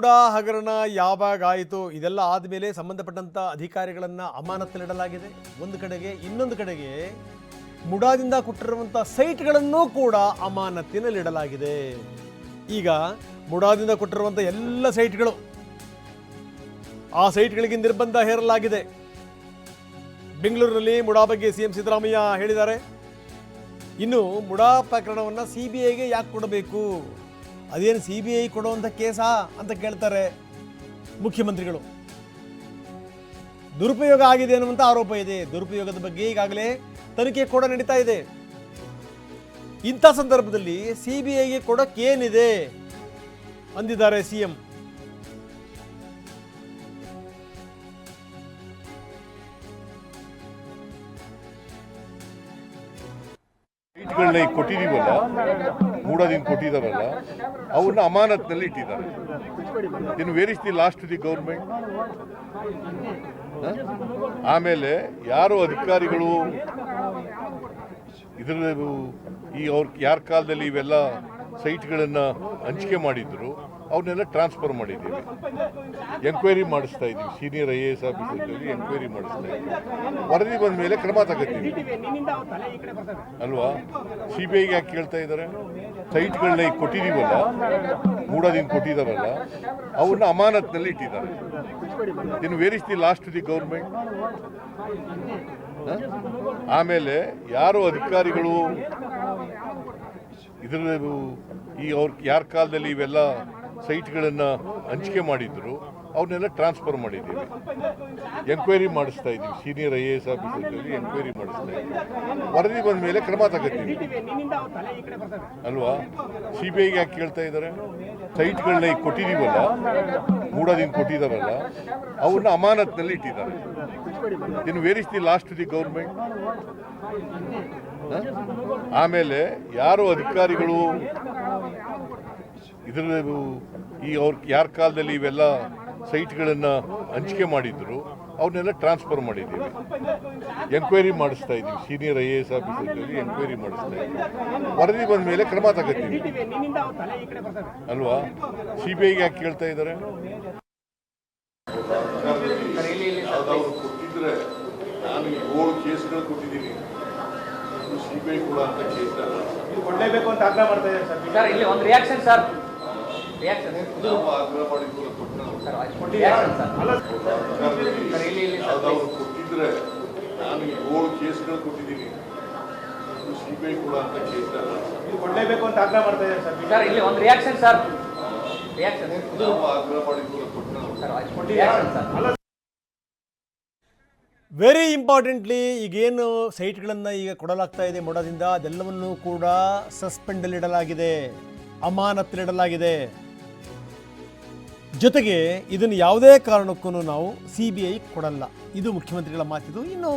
ಮುಡಾ ಹಗರಣ ಯಾವಾಗ ಆಯಿತು ಇದೆಲ್ಲ ಆದಮೇಲೆ ಸಂಬಂಧಪಟ್ಟಂಥ ಅಧಿಕಾರಿಗಳನ್ನು ಅಮಾನತ್ತಲ್ಲಿಡಲಾಗಿದೆ. ಒಂದು ಕಡೆಗೆ, ಇನ್ನೊಂದು ಕಡೆಗೆ ಮುಡಾದಿಂದ ಕೊಟ್ಟಿರುವಂಥ ಸೈಟ್ಗಳನ್ನು ಕೂಡ ಅಮಾನತ್ತಿನಲ್ಲಿಡಲಾಗಿದೆ. ಈಗ ಮುಡಾದಿಂದ ಕೊಟ್ಟಿರುವಂಥ ಎಲ್ಲ ಸೈಟ್ಗಳು, ಆ ಸೈಟ್ಗಳಿಗೆ ನಿರ್ಬಂಧ ಹೇರಲಾಗಿದೆ. ಬೆಂಗಳೂರಿನಲ್ಲಿ ಮುಡಾ ಬಗ್ಗೆ ಸಿಎಂ ಸಿದ್ದರಾಮಯ್ಯ ಹೇಳಿದ್ದಾರೆ. ಇನ್ನು ಮುಡಾ ಪ್ರಕರಣವನ್ನು ಸಿ ಬಿ ಐಗೆ ಯಾಕೆ ಕೊಡಬೇಕು? ಅದೇನು ಸಿ ಬಿ ಐ ಕೊಡುವಂಥ ಕೇಸಾ ಅಂತ ಕೇಳ್ತಾರೆ ಮುಖ್ಯಮಂತ್ರಿಗಳು. ದುರುಪಯೋಗ ಆಗಿದೆ ಅನ್ನುವಂಥ ಆರೋಪ ಇದೆ. ದುರುಪಯೋಗದ ಬಗ್ಗೆ ಈಗಾಗಲೇ ತನಿಖೆ ಕೂಡ ನಡೀತಾ ಇದೆ. ಇಂಥ ಸಂದರ್ಭದಲ್ಲಿ ಸಿ ಬಿ ಐಗೆ ಕೊಡೋಕ್ಕೇನಿದೆ? ಅಂದಿದ್ದಾರೆ ಸಿ ಎಂ. ಸೀಟ್ಗಳನ್ನ ಈಗ ಕೊಟ್ಟಿದ್ದೀವಲ್ಲ ಮೂಡೋದಿಂದ ಕೊಟ್ಟಿದ್ದಾರಲ್ಲ ಅವ್ರನ್ನ ಅಮಾನತ್ನಲ್ಲಿ ಇಟ್ಟಿದ್ದಾರೆ. ಇನ್ನು where is the last the government ಆಮೇಲೆ ಯಾರು ಅಧಿಕಾರಿಗಳು? ಇದರ ಈ ಅವ್ರ ಯಾರ ಕಾಲದಲ್ಲಿ ಇವೆಲ್ಲ ಸೈಟ್ಗಳನ್ನು ಹಂಚಿಕೆ ಮಾಡಿದ್ರು ಅವನ್ನೆಲ್ಲ ಟ್ರಾನ್ಸ್ಫರ್ ಮಾಡಿದ್ದೀವಿ. ಎಂಕ್ವೈರಿ ಮಾಡಿಸ್ತಾ ಇದ್ದೀವಿ. ಸೀನಿಯರ್ ಐ ಎ ಎಸ್ ಆಫೀಸರ್ಗಳಲ್ಲಿ ಎಂಕ್ವೈರಿ ಮಾಡಿಸ್ತಾ ಇದ್ದೀವಿ. ವರದಿ ಬಂದ ಮೇಲೆ ಕ್ರಮ ತಗೋತೀವಿ. ಅಲ್ವಾ? ಸಿ ಬಿ ಐಗೆ ಯಾಕೆ ಕೇಳ್ತಾ ಇದ್ದಾರೆ? ಸೈಟ್ಗಳನ್ನ ಈಗ ಕೊಟ್ಟಿದ್ದೀವಲ್ಲ ಮೂಡೋದಿಂದ ಕೊಟ್ಟಿದ್ದಾರಲ್ಲ ಅವನ್ನ ಅಮಾನತ್ನಲ್ಲಿ ಇಟ್ಟಿದ್ದಾರೆ. ಇನ್ನು where is the last the government ಆಮೇಲೆ ಯಾರು ಅಧಿಕಾರಿಗಳು ಇದ್ರ ಈ ಅವ್ರ ಯಾರ ಕಾಲದಲ್ಲಿ ಇವೆಲ್ಲ ಸೈಟ್ಗಳನ್ನು ಹಂಚಿಕೆ ಮಾಡಿದ್ರು ಅವನ್ನೆಲ್ಲ ಟ್ರಾನ್ಸ್ಫರ್ ಮಾಡಿದ್ದೀವಿ. ಎಂಕ್ವೈರಿ ಮಾಡಿಸ್ತಾ ಇದ್ದೀವಿ. ಸೀನಿಯರ್ ಐ ಎ ಎಸ್ ಆಫೀಸರ್ಗಳಲ್ಲಿ ಎಂಕ್ವೈರಿ ಮಾಡಿಸ್ತಾ ಇದ್ದೀವಿ. ವರದಿ ಬಂದ ಮೇಲೆ ಕ್ರಮ ತಗೋತೀವಿ. ಅಲ್ವಾ? ಸಿ ಬಿ ಐಗೆ ಯಾಕೆ ಕೇಳ್ತಾ ಇದ್ದಾರೆ ಸೈಟ್ಗಳನ್ನ ಈಗ ಕೊಟ್ಟಿದ್ದೀವಲ್ಲ ಮೂಡೋದಿಂದ ಕೊಟ್ಟಿದ್ದಾರಲ್ಲ, ಅವ್ರನ್ನ ಅಮಾನತ್ನಲ್ಲಿ ಇಟ್ಟಿದ್ದಾರೆ. ಇನ್ನು where is the last the government ಆಮೇಲೆ ಯಾರು ಅಧಿಕಾರಿಗಳು? ಇದ್ರೂ ಈ ಅವ್ರ ಯಾರ ಕಾಲದಲ್ಲಿ ಇವೆಲ್ಲ ಸೈಟ್ಗಳನ್ನು ಹಂಚಿಕೆ ಮಾಡಿದ್ರು ಅವನ್ನೆಲ್ಲ ಟ್ರಾನ್ಸ್ಫರ್ ಮಾಡಿದ್ದೀವಿ. ಎನ್ಕ್ವೈರಿ ಮಾಡಿಸ್ತಾ ಇದ್ದೀವಿ. ಸೀನಿಯರ್ ಐ ಎ ಎಸ್ ಆಫೀಸರ್ಗಳಲ್ಲಿ ಎನ್ಕ್ವೈರಿ ಮಾಡಿಸ್ತಾ ಇದ್ದೀವಿ. ವರದಿ ಬಂದ ಮೇಲೆ ಕ್ರಮ ತಗೋತೀವಿ. ಅಲ್ವಾ? ಸಿ ಬಿ ಐಗೆ ಯಾಕೆ ಕೇಳ್ತಾ ಇದ್ದಾರೆ ಕೊಡಲೇಬೇಕು ಅಂತ ಆಗ್ರಹ ಮಾಡ್ತಾ ಇದ್ದಾರೆ ಸರ್. ಸರ್ ಇಲ್ಲಿ ಒಂದು ರಿಯಾಕ್ಷನ್ ಸರ್ ಕೊಟ್ಟಿದ್ರೆ ನಾನು ಏಳು ಕೇಸ್ಗಳು ಕೊಟ್ಟಿದ್ದೀನಿ. ಸಿ ಬಿ ಕೂಡ ಅಂತ ಕೇಸ್ ಕೊಡಲೇಬೇಕು ಅಂತ ಆಗ್ರಹ ಮಾಡ್ತಾ ಇದ್ದಾರೆ ಸರ್. ಇಲ್ಲಿ ಒಂದು ಸರ್. ಆಗ್ರಹ ರಿಯಾಕ್ಷನ್ ಸರ್ ವೆರಿ ಇಂಪಾರ್ಟೆಂಟ್ಲಿ ಈಗೇನು ಸೈಟ್ಗಳನ್ನು ಈಗ ಕೊಡಲಾಗ್ತಾ ಇದೆ ಮೊಡದಿಂದ ಅದೆಲ್ಲವನ್ನೂ ಕೂಡ ಸಸ್ಪೆಂಡಲ್ಲಿಡಲಾಗಿದೆ ಅಮಾನತ್ತಿಡಲಾಗಿದೆ ಜೊತೆಗೆ ಇದನ್ನು ಯಾವುದೇ ಕಾರಣಕ್ಕೂ ನಾವು ಸಿ ಬಿ ಐ ಕೊಡಲ್ಲ. ಇದು ಮುಖ್ಯಮಂತ್ರಿಗಳ ಮಾತಿದು ಇನ್ನು